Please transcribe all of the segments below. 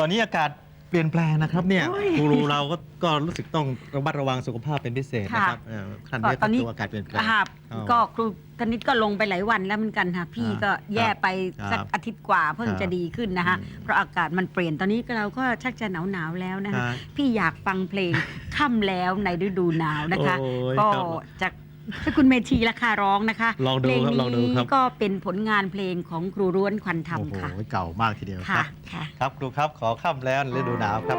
ตอนนี้อากาศเปลี่ยนแปลงนะครับเนี่ยโอ้ยครูเราก็ก็รู้สึกต้องระมัดระวังสุขภาพเป็นพิเศษนะครับเอ่อขั้นนี้ก็ตอนนี้ตัวอากาศเปลี่ยนแปลง ครับเอาก็ครูธนิตก็ลงไปหลายวันแล้วเหมือนกันค่ะพี่อ่าก็แย่ไปครับสักอาทิตย์กว่าเพิ่งครับจะดีขึ้นนะคะอืม เพราะอากาศมันเปลี่ยนตอนนี้เราก็ชักจะหนาวหนาวๆแล้วนะคคะ รับ พี่อยากฟังเพลง ค่ำแล้วในฤดูหนาวนะคะ โอ้ยก็ครับจา กให้คุณเมธีราคาร้องนะคะลองดูเพลงครับลองดูนี้ครับก็เป็นผลงานเพลงของครูร้วนควันธรรมโอ้โหค่ะ เก่ามากทีเดียวคค่ะรับ ค่ะ ครับครูครับขอค่ำแล้วในฤดูหนาวครับ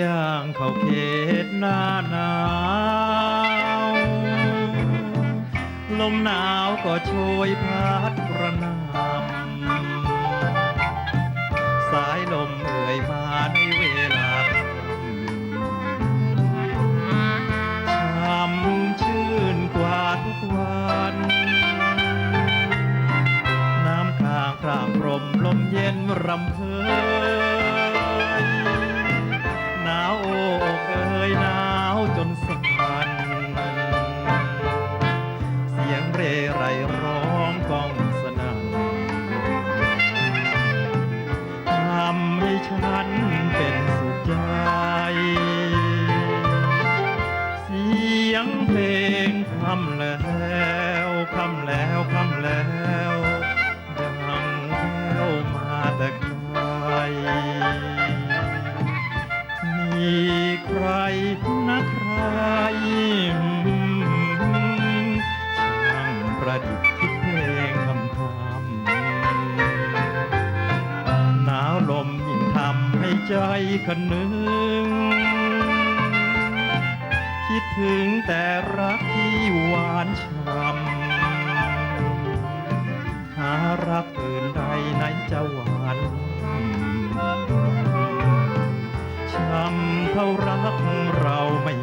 ย่างเข้าเขตหน้าหนาว ลมหนาวก็โชยพัดกระนำสายลมเอ่ยมาในเวลาช่ำชื่นกว่าทุกวัน น้ำค้างพรางพรมลมเย็นรำเพย ประดิษฐ์คิดเพลงคำคำหนาวลมยิ่งทำให้ใจคะนึง คิดถึงแต่รักที่หวานช่ำหารักอื่นใดไหนจะหวานช้ำเท่ารักเราไม่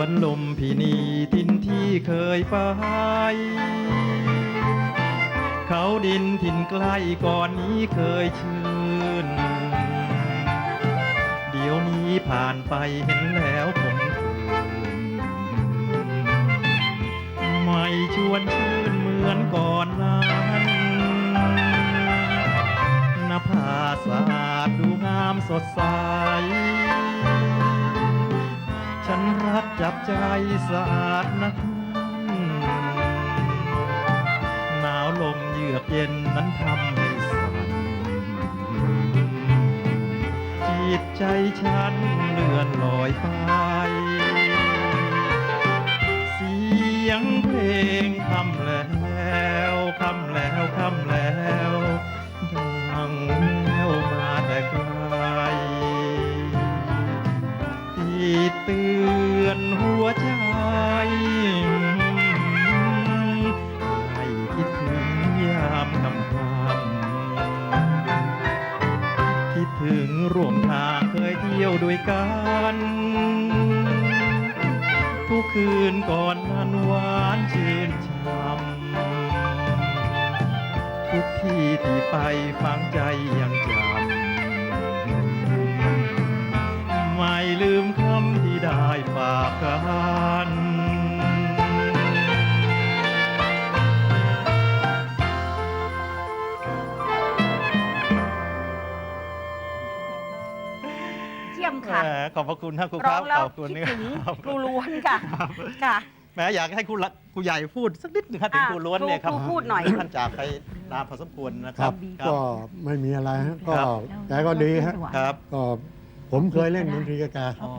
วนลมพินีทินที่เคยไป เขาดินถิ่นใกล้ก่อนนี้เคยชื่น เดี๋ยวนี้ผ่านไปเห็นแล้วผมคืนไม่ชวนชื่นเหมือนก่อนนั้นนภาสะอาดดูงามสดใส จับใจสะอาดนักหนาวลมเยือกเย็นนั้นทำให้สั่นจิตใจฉันเลื่อนลอยไป เสียงเพลงคำแล้วคำแล้วคำ เที่ยวด้วยกัน ทุกคืนก่อนนั้นหวานชื่นช่ำทุกที่ที่ไปฟังใจยังจำไม่ลืมคำที่ได้ฝากกัน เยี่ยมแหค่ะมขอบพระคุณครับครูคร้อรับงแล้วขอบคุณคิดถึงครับครูล้วนค่ะค่ะ แหมอยากให้ครูละครูใหญ่พูดสักนิดหนึ่งครับถึงอะครูล้วนเนี่ยครับครูพูดหน่อย ท่านจากไปนานพอสมควรนะคครัรับ บก็ไม่มีอะไรฮะก็ครับแกก็ดีฮะครับ ก็ผมเคยเล่นดนตรีกับแกอ๋อ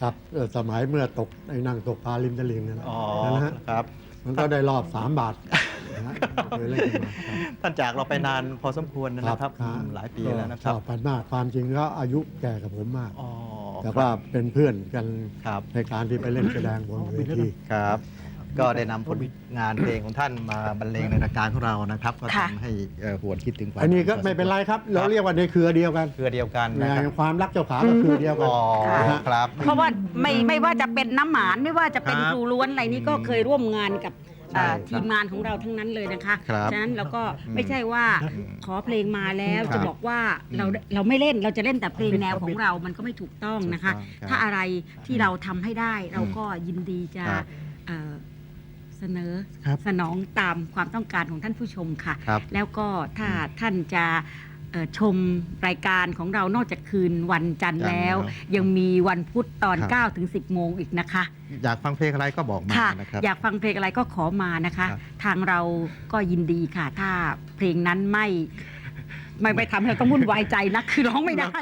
ครับเอ่อสมัยเมื่อตกไอ้นั่งตกปลาริมตลิ่งนั่นอ๋อนะฮะครับ มันก็ได้รอบ 3 บาทนะฮะ เคยเล่นกันมาครับ ท่านจากเราไปนานพอสมควรนะครับครับอืมหลายปีแล้วนะคชรับอบกันมากความจริงก็อายุแก่กับผมมาก อ๋อแต่ว่าเป็นเพื่อนกันครับ ในการที่ไปเล่นแสดงบนเวทีครับ ก็ได้นำผลงานเพลงของท่านมาบรรเลงในรายการของเรานะครับ ก็ค่ะ ทำให้เอ่อหวนคิดถึงความอันนี้ก็ไม่เป็นไรครับ เราเรียกว่าในเครือเดียวกันเครือเดียวกันในนะครับความรักเจ้าขาก็เครือเดียวกันอ๋อนะฮะ ครับ เพราะว่าไม่ไม่ว่าจะเป็นน้ำหมานไม่ว่าจะเป็นครับ ครูล้วนอะไรนี่ก็เคยร่วมงานกับ ใช่อ่าครับทีมงานของเราทั้งนั้นเลยนะคะครับฉะนั้นเราก็อืมไม่ใช่ว่าขอเพลงมาแล้วครับจะบอกว่าเราอืมเราไม่เล่นเราจะเล่นแต่เพลงแนวของเรา มันก็ไม่ถูกต้องนะคะ ถูกต้องครับถ้าอะไรที่เราทำให้ได้เราก็ยินดีจะครับเอ่อเสนอครับ สนองตามความต้องการของท่านผู้ชมค่ะ ครับ แล้วก็ถ้าท่านจะเอ่อ ชมรายการของเรานอกจากคืนวันจันทร์จันทร์แล้วแล้ว ยังมีวันพุธตอนครับ9ถึง 10 โมงอีกนะคะ อยากฟังเพลงอะไรก็บอกมาค่ะนะครับอยากฟังเพลงอะไรก็ขอมานะคะครับทางเราก็ยินดีค่ะ ถ้าเพลงนั้นไม่ ไม่ไปทำให้เราต้องวุ่นวายใจนะคือร้องไม่ได้